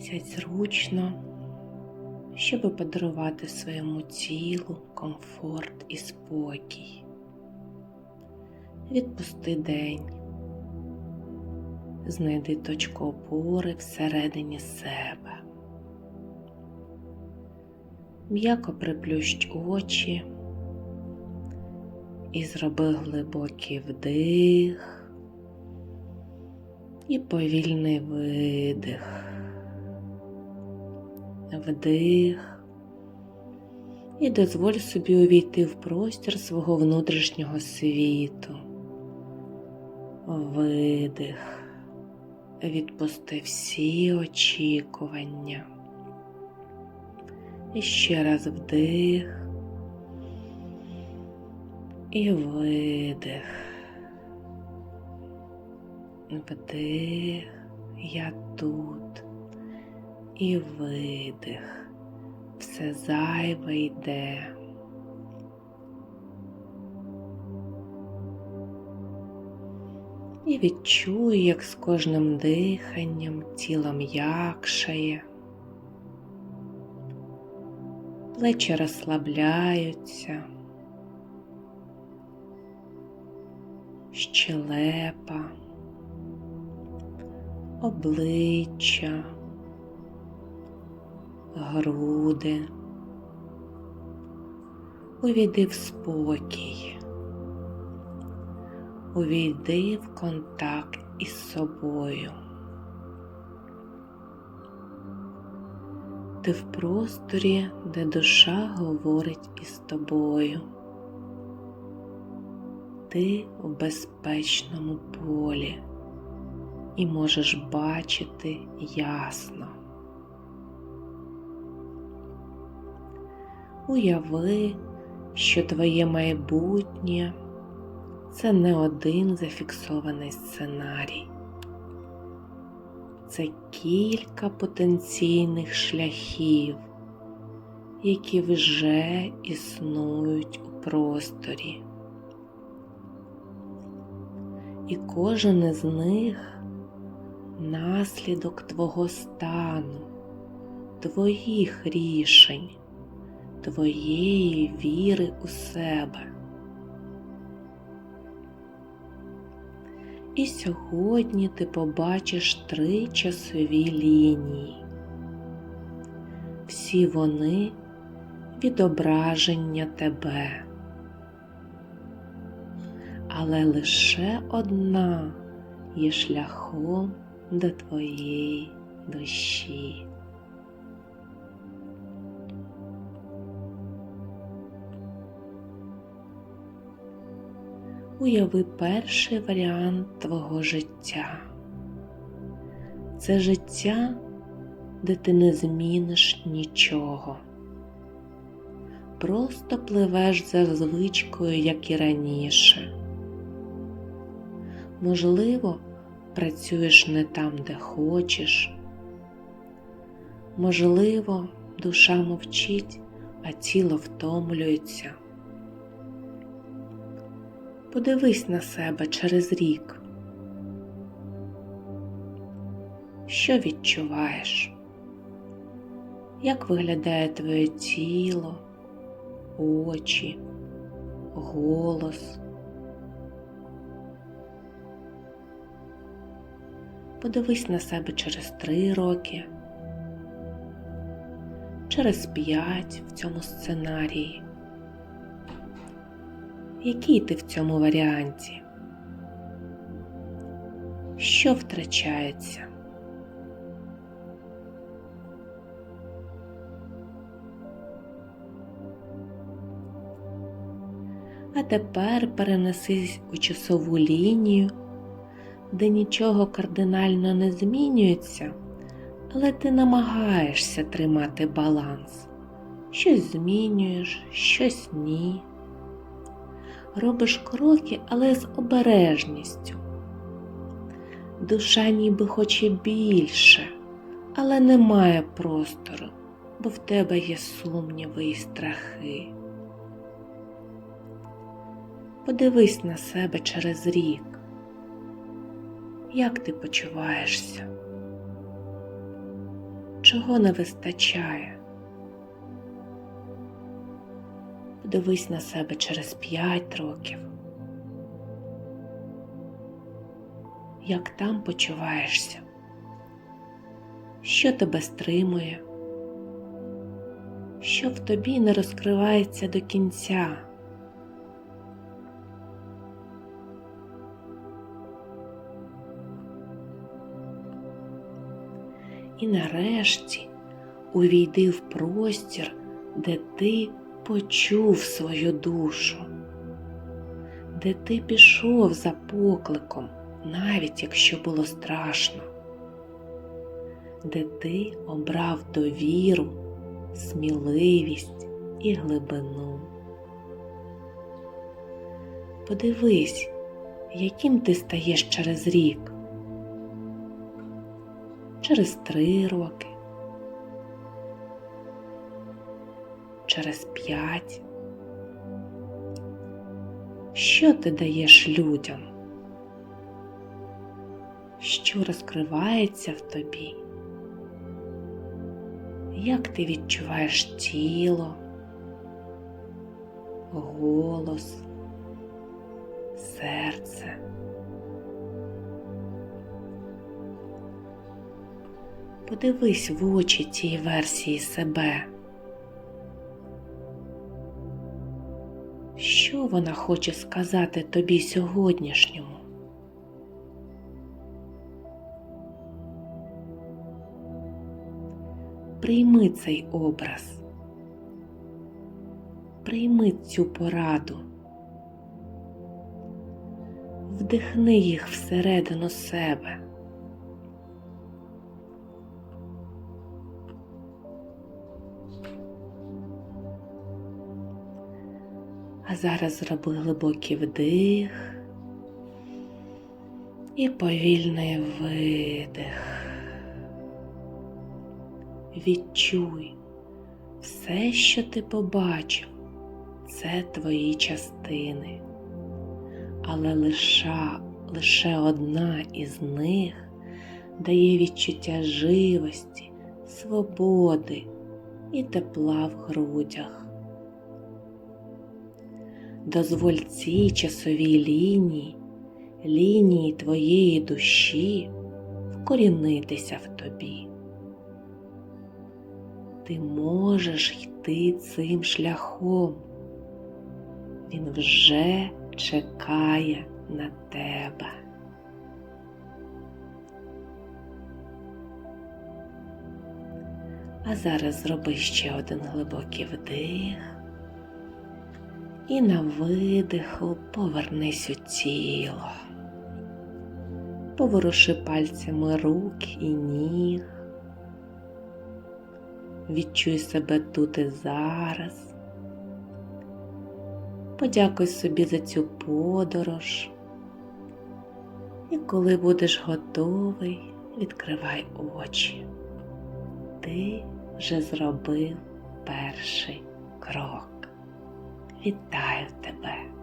Сядь зручно, щоб подарувати своєму тілу комфорт і спокій. Відпусти день, знайди точку опори всередині себе. М'яко приплющ очі і зроби глибокий вдих і повільний видих. Вдих і дозволь собі увійти в простір свого внутрішнього світу. Видих. Відпусти всі очікування. І ще раз вдих і видих. Вдих, я тут. І видих. Все зайве йде. І відчуй, як з кожним диханням тіло м'якшає, плечі розслабляються, щелепа, обличчя, груди. Увійди в спокій. Увійди в контакт із собою. Ти в просторі, де душа говорить із тобою. Ти в безпечному полі і можеш бачити ясно. Уяви, що твоє майбутнє це не один зафіксований сценарій. Це кілька потенційних шляхів, які вже існують у просторі. І кожен із них наслідок твого стану, твоїх рішень, твоєї віри у себе. І сьогодні ти побачиш три часові лінії. Всі вони відображення тебе. Але лише одна є шляхом до твоєї душі. Уяви перший варіант твого життя. Це життя, де ти не зміниш нічого. Просто пливеш за звичкою, як і раніше. Можливо, працюєш не там, де хочеш. Можливо, душа мовчить, а тіло втомлюється. Подивись на себе через рік. Що відчуваєш? Як виглядає твоє тіло, очі, голос? Подивись на себе через три роки, через п'ять в цьому сценарії. Який ти в цьому варіанті? Що втрачається? А тепер перенесись у часову лінію, де нічого кардинально не змінюється, але ти намагаєшся тримати баланс. Щось змінюєш, щось ні робиш кроки, але з обережністю. Душа ніби хоче більше, але немає простору, бо в тебе є сумніви і страхи. Подивись на себе через рік. Як ти почуваєшся? чого не вистачає. Подивись на себе через п'ять років. Як там почуваєшся? Що тебе стримує? Що в тобі не розкривається до кінця? І нарешті увійди в простір, де ти почув свою душу, де ти пішов за покликом, навіть якщо було страшно, де ти обрав довіру, сміливість і глибину. Подивись, яким ти стаєш через рік? Через три роки, через п'ять. Що ти даєш людям? Що розкривається в тобі? Як ти відчуваєш тіло, голос, серце? Подивись в очі тієї версії себе. Що вона хоче сказати тобі сьогоднішньому? Прийми цей образ, прийми цю пораду, вдихни їх всередину себе. А зараз зроби глибокий вдих і повільний видих. Відчуй все, що ти побачив, це твої частини, але лише, лише одна із них дає відчуття живості, свободи і тепла в грудях. Дозволь цій часовій лінії, лінії твоєї душі вкорінитися в тобі. Ти можеш йти цим шляхом. Він вже чекає на тебе. А зараз зроби ще один глибокий вдих. І на видиху повернись у тіло, поворуши пальцями рук і ніг, відчуй себе тут і зараз, подякуй собі за цю подорож, і коли будеш готовий, відкривай очі. Ти вже зробив перший крок. Вітаю тебе!